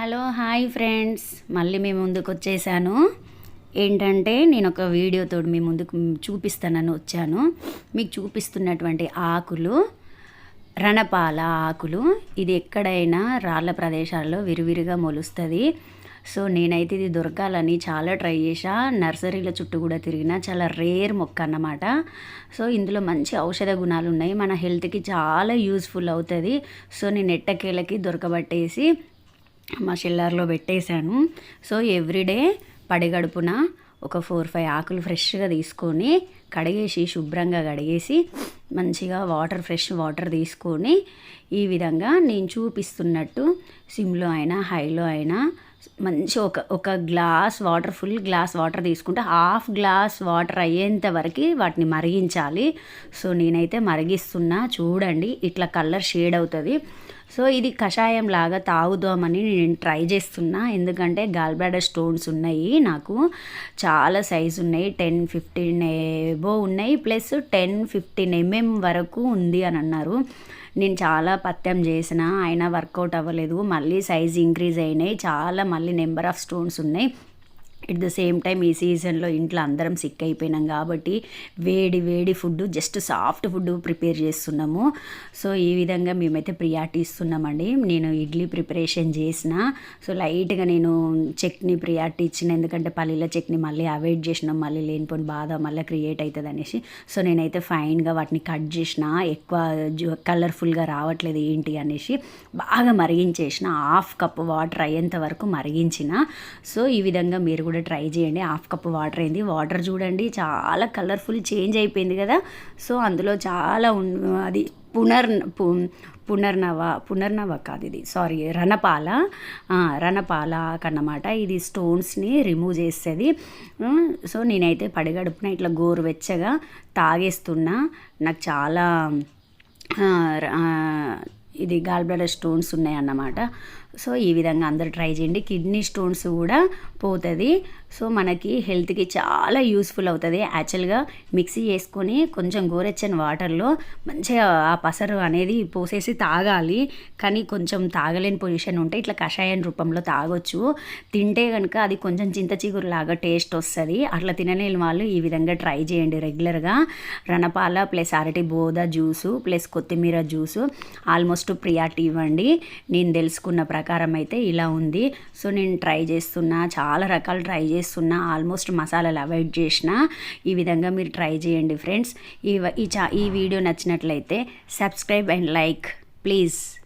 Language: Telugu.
Hello hi friends. మళ్ళీ మీ ముందుకు వచ్చేసాను. ఏంటంటే నేను ఒక వీడియోతో మీ ముందుకు చూపిస్తానని వచ్చాను. మీకు చూపిస్తున్నటువంటి ఆకులు రణపాల ఆకులు. ఇది ఎక్కడైనా రాళ్ళ ప్రదేశాల్లో విరివిరిగా మొలుస్తుంది. సో నేనైతే ఇది దొరకాలని చాలా ట్రై చేశా. నర్సరీల చుట్టూ కూడా తిరిగిన చాలా రేర్ మొక్క అన్నమాట. సో ఇందులో మంచి ఔషధ గుణాలు ఉన్నాయి మన హెల్త్కి చాలా యూస్ఫుల్ అవుతుంది. సో నేను ఎట్టకేలకి దొరకబట్టేసి మా చిల్లర్లో పెట్టేశాను. సో ఎవ్రీడే పడిగడుపున ఒక ఫోర్ ఫైవ్ ఆకులు ఫ్రెష్గా తీసుకొని కడిగేసి శుభ్రంగా కడిగేసి మంచిగా వాటర్ ఫ్రెష్ వాటర్ తీసుకొని ఈ విధంగా నేను చూపిస్తున్నట్టు సిమ్లో అయినా హైలో అయినా మంచి ఒక ఒక glass water full glass water తీసుకుంటే హాఫ్ గ్లాస్ వాటర్ అయ్యేంత వరకు వాటిని మరిగించాలి. సో నేనైతే మరిగిస్తున్నా. చూడండి ఇట్లా కలర్ షేడ్ అవుతుంది. సో ఇది కషాయం లాగా తాగుదామని నేను ట్రై చేస్తున్నా. ఎందుకంటే గాల్బ్లాడర్ స్టోన్స్ ఉన్నాయి నాకు. చాలా సైజ్ ఉన్నాయి. టెన్ ఫిఫ్టీన్ ఏబో ఉన్నాయి. ప్లస్ టెన్ ఫిఫ్టీన్ ఎంఎం వరకు ఉంది అని అన్నారు. నేను చాలా పత్యం చేసిన అయినా వర్కౌట్ అవ్వలేదు. మళ్ళీ సైజ్ ఇంక్రీజ్ అయినాయి. చాలా మళ్ళీ నెంబర్ ఆఫ్ స్టోన్స్ ఉన్నాయి. ఎట్ ద సేమ్ టైం ఈ సీజన్లో ఇంట్లో అందరం సిక్ అయిపోయినాం కాబట్టి వేడి వేడి food just soft food prepare చేస్తున్నాము. సో ఈ విధంగా మేమైతే ప్రియారిటీ ఇస్తున్నామండి. నేను ఇడ్లీ ప్రిపరేషన్ చేసిన. సో లైట్గా నేను చట్నీ ప్రియారిటీ ఇచ్చిన. ఎందుకంటే పల్లీల చట్నీ మళ్ళీ అవాయిడ్ చేసినాం. మళ్ళీ లేనిపోని బాధ మళ్ళీ క్రియేట్ అవుతుంది అనేసి. సో నేనైతే ఫైన్గా వాటిని కట్ చేసిన. ఎక్కువ కలర్ఫుల్గా రావట్లేదు ఏంటి అనేసి బాగా మరిగించేసిన. హాఫ్ కప్ వాటర్ అయ్యేంత వరకు మరిగించిన. సో ఈ విధంగా మీరు కూడా ట్రై చేయండి. హాఫ్ కప్ వాటర్ అయింది. వాటర్ చూడండి చాలా కలర్ఫుల్ చేంజ్ అయిపోయింది కదా. సో అందులో చాలా అది పునర్ పునర్నవ పునర్నవ కాదు ఇది. సారీ రణపాల. రణపాల కన్నమాట. ఇది స్టోన్స్ని రిమూవ్ చేస్తుంది. సో నేనైతే పడిగడుపున ఇట్లా గోరువెచ్చగా తాగేస్తున్నా. నాకు చాలా ఇది గాల్ బ్లాడర్ స్టోన్స్ ఉన్నాయన్నమాట. సో ఈ విధంగా అందరు ట్రై చేయండి. కిడ్నీ స్టోన్స్ కూడా పోతుంది. సో మనకి హెల్త్కి చాలా యూస్ఫుల్ అవుతుంది. యాక్చువల్గా మిక్సీ చేసుకొని కొంచెం గోరెచ్చని వాటర్లో మంచిగా ఆ పసరు అనేది పోసేసి తాగాలి. కానీ కొంచెం తాగలేని పొజిషన్ ఉంటే ఇట్లా కషాయం రూపంలో తాగొచ్చు. తింటే కనుక అది కొంచెం చింత చిగురులాగా టేస్ట్ వస్తుంది. అట్లా తినలేని వాళ్ళు ఈ విధంగా ట్రై చేయండి రెగ్యులర్గా రణపాల ప్లస్ అరటి బోద జ్యూసు ప్లస్ కొత్తిమీర జ్యూసు ఆల్మోస్ట్ ప్రియారిటీ ఇవ్వండి నేను తెలుసుకున్న ప్రకారం అయితే ఇలా ఉంది. సో నేను ట్రై చేస్తున్నా చాలా రకాలు ట్రై చేస్తున్నా ఆల్మోస్ట్ మసాలాలు అవాయిడ్ చేసిన. ఈ విధంగా మీరు ట్రై చేయండి ఫ్రెండ్స్. ఈ ఈ చా ఈ వీడియో నచ్చినట్లయితే సబ్స్క్రైబ్ అండ్ లైక్ ప్లీజ్.